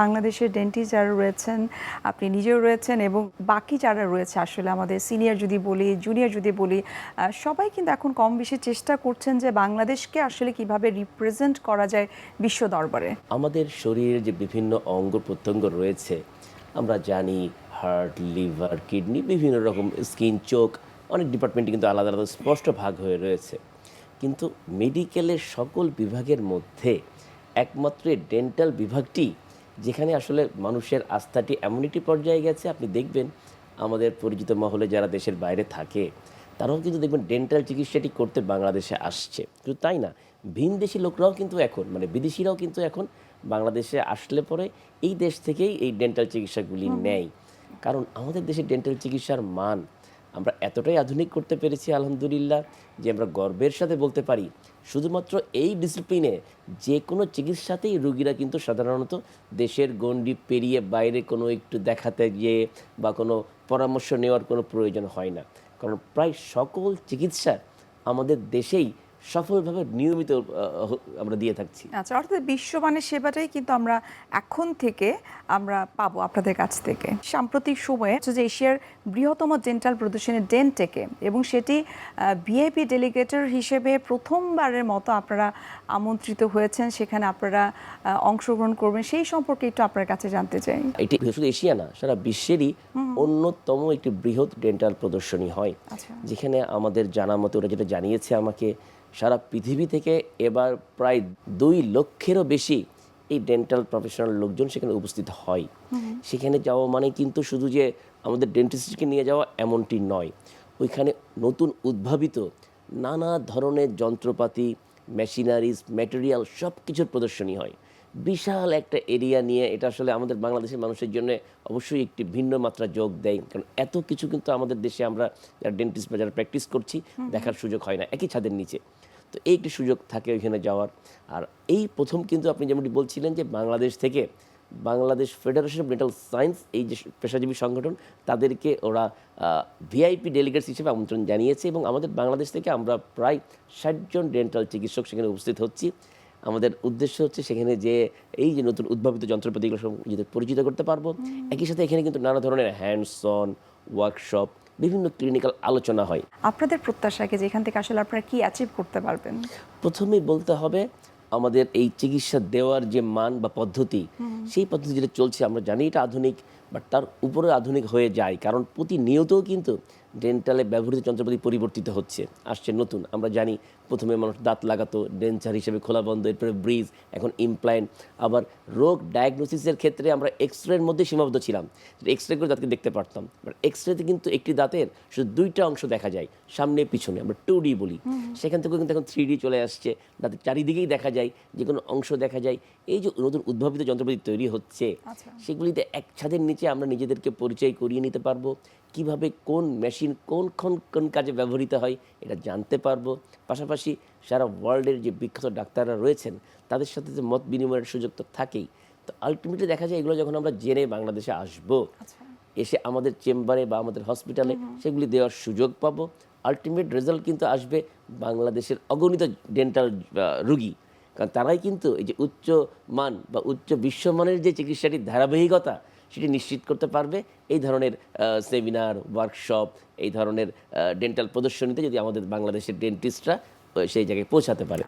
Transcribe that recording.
বাংলাদেশের ডেন্টিস্ট যারা রয়েছেন, আপনি নিজেও রয়েছেন এবং বাকি যারা রয়েছে, আসলে আমাদের সিনিয়র যদি বলি জুনিয়র যদি বলি সবাই কিন্তু এখন কম বেশি চেষ্টা করছেন যে বাংলাদেশকে আসলে কীভাবে রিপ্রেজেন্ট করা যায় বিশ্ব দরবারে। আমাদের শরীরের যে বিভিন্ন অঙ্গ প্রত্যঙ্গ রয়েছে, আমরা জানি হার্ট লিভার কিডনি বিভিন্ন রকম স্কিন চোখ, অনেক ডিপার্টমেন্টে কিন্তু আলাদা আলাদা স্পষ্ট ভাগ হয়ে রয়েছে। কিন্তু মেডিকেলের সকল বিভাগের মধ্যে একমাত্র ডেন্টাল বিভাগটি যেখানে আসলে মানুষের আস্থাটি এমন একটি পর্যায়ে গেছে আপনি দেখবেন আমাদের পরিচিত মহলে যারা দেশের বাইরে থাকে তারাও কিন্তু দেখবেন ডেন্টাল চিকিৎসাটি করতে বাংলাদেশে আসছে। শুধু তাই না ভিনদেশি লোকরাও কিন্তু এখন মানে বিদেশিরাও কিন্তু এখন বাংলাদেশে আসলে পরে এই দেশ থেকেই এই ডেন্টাল চিকিৎসাগুলি নেয়। কারণ আমাদের দেশে ডেন্টাল চিকিৎসার মান আমরা এতটাই আধুনিক করতে পেরেছি, আলহামদুলিল্লাহ, যে আমরা গর্বের সাথে বলতে পারি, শুধুমাত্র এই ডিসিপ্লিনে যে কোনো চিকিৎসাতেই রুগীরা কিন্তু সাধারণত দেশের গণ্ডি পেরিয়ে বাইরে কোনো একটু দেখাতে গিয়ে বা কোনো পরামর্শ নেওয়ার কোনো প্রয়োজন হয় না। কারণ প্রায় সকল চিকিৎসা আমাদের দেশেই সফলভাবে নিয়মিত আমরা দিয়ে থাকছি। আচ্ছা অর্থাৎ বিশ্বমানের সেবাটাই কিন্তু আমরা এখন থেকে আমরা পাবো আপনাদের কাছ থেকে। সাম্প্রতিক সময়ে যে এশিয়ার বৃহত্তম ডেন্টাল প্রদর্শনী ডেন্টেকে এবং সেটি ভিআইপি ডেলিগেটর হিসেবে প্রথমবারের মতো আপনারা আমন্ত্রিত হয়েছেন সেখানে আপনারা অংশগ্রহণ করবেন সেই সম্পর্কে একটু আপনার কাছে জানতে চাই। এটি শুধু এশিয়া না সারা বিশ্বেরই অন্যতম একটি বৃহৎ ডেন্টাল প্রদর্শনী হয়। আচ্ছা। যেখানে আমাদের জানা মতো ওরা যেটা জানিয়েছে আমাকে সারা পৃথিবী থেকে এবার প্রায় দুই লক্ষেরও বেশি এই ডেন্টাল প্রফেশনাল লোকজন সেখানে উপস্থিত হয়। সেখানে যাওয়া মানে কিন্তু শুধু যে আমাদের ডেন্টিস্টকে নিয়ে যাওয়া এমনটি নয়। ওইখানে নতুন উদ্ভাবিত নানা ধরনের যন্ত্রপাতি মেশিনারিজ ম্যাটেরিয়াল সব কিছুর প্রদর্শনী হয়। বিশাল একটা এরিয়া নিয়ে এটা আসলে আমাদের বাংলাদেশের মানুষের জন্য অবশ্যই একটি ভিন্ন মাত্রা যোগ দেয়। কারণ এত কিছু কিন্তু আমাদের দেশে আমরা যারা ডেন্টিস্ট বা যারা প্র্যাকটিস করছি দেখার সুযোগ হয় না। একই ছাদের নিচে। তো এই একটি সুযোগ থাকে ওইখানে যাওয়ার। আর এই প্রথম কিন্তু আপনি যেমনটি বলছিলেন যে বাংলাদেশ থেকে Bangladesh federation of dental science এই যে পেশাজীবী সংগঠন তাদেরকে ওরা ভিআইপি ডেলিগেটস হিসেবে আমন্ত্রণ জানিয়েছে এবং আমাদের বাংলাদেশ থেকে আমরা প্রায় ষাটজন ডেন্টাল চিকিৎসক সেখানে উপস্থিত হচ্ছি। আমাদের উদ্দেশ্য হচ্ছে সেখানে যে এই যে নতুন উদ্ভাবিত যন্ত্রপাতিগুলো সব নিজেদের পরিচিত করতে পারব। একই সাথে এখানে কিন্তু নানা ধরনের হ্যান্ডসন ওয়ার্কশপ বিভিন্ন ক্লিনিক্যাল আলোচনা হয়। আপনাদের প্রত্যাশাকে যেখান থেকে আসলে আপনারা কি অ্যাচিভ করতে পারবেন? প্রথমেই বলতে হবে আমাদের এই চিকিৎসা দেওয়ার যে মান বা পদ্ধতি সেই পদ্ধতি যেটা চলছে আমরা জানি এটা আধুনিক বাট তার উপরে আধুনিক হয়ে যায়। কারণ প্রতিনিয়তও কিন্তু ডেন্টালে ব্যবহৃত যন্ত্রপাতি পরিবর্তিত হচ্ছে আসছে নতুন। আমরা জানি প্রথমে মানুষ দাঁত লাগাতো ডেঞ্চার হিসেবে খোলা বন্ধ এরপরে ব্রিজ এখন ইমপ্ল্যান্ট আবার রোগ ডায়াগনোসিসের ক্ষেত্রে আমরা এক্স রের মধ্যে সীমাবদ্ধ ছিলাম। এক্স রে করে দাঁতকে দেখতে পারতাম। বাট এক্স রেতে কিন্তু একটি দাঁতের শুধু দুইটা অংশ দেখা যায় সামনে পিছনে। আমরা টু ডি বলি। সেখান থেকেও কিন্তু এখন থ্রি ডি চলে আসছে। দাঁতের চারিদিকেই দেখা যায় যে কোনো অংশ দেখা যায়। এই যে নতুন উদ্ভাবিত যন্ত্রপাতি তৈরি হচ্ছে আচ্ছা। সেগুলিতে এক ছাদের নিচে আমরা নিজেদেরকে পরিচয় করিয়ে নিতে পারব? কীভাবে কোন মেশিন কোন কোন কোন কাজে ব্যবহৃত হয় এটা জানতে পারব। পাশাপাশি সারা ওয়ার্ল্ডের যে বিখ্যাত ডাক্তাররা রয়েছেন তাদের সাথে যে মত বিনিময়ের সুযোগ তো থাকেই। তো আলটিমেটলি দেখা যায় এগুলো যখন আমরা জেনে বাংলাদেশে আসব আচ্ছা। এসে আমাদের চেম্বারে বা আমাদের হসপিটালে সেগুলি দেওয়ার সুযোগ পাবো। আলটিমেট রেজাল্ট কিন্তু আসবে বাংলাদেশের অগণিত ডেন্টাল রুগী। কারণ তারাই কিন্তু এই যে উচ্চ মান বা উচ্চ বিশ্বমানের যে চিকিৎসাটির ধারাবাহিকতা সেটি নিশ্চিত করতে পারবে। এই ধরনের সেমিনার ওয়ার্কশপ এই ধরনের ডেন্টাল প্রদর্শনীতে যদি আমাদের বাংলাদেশের ডেন্টিস্টরা সেই জায়গায় পৌঁছাতে পারে।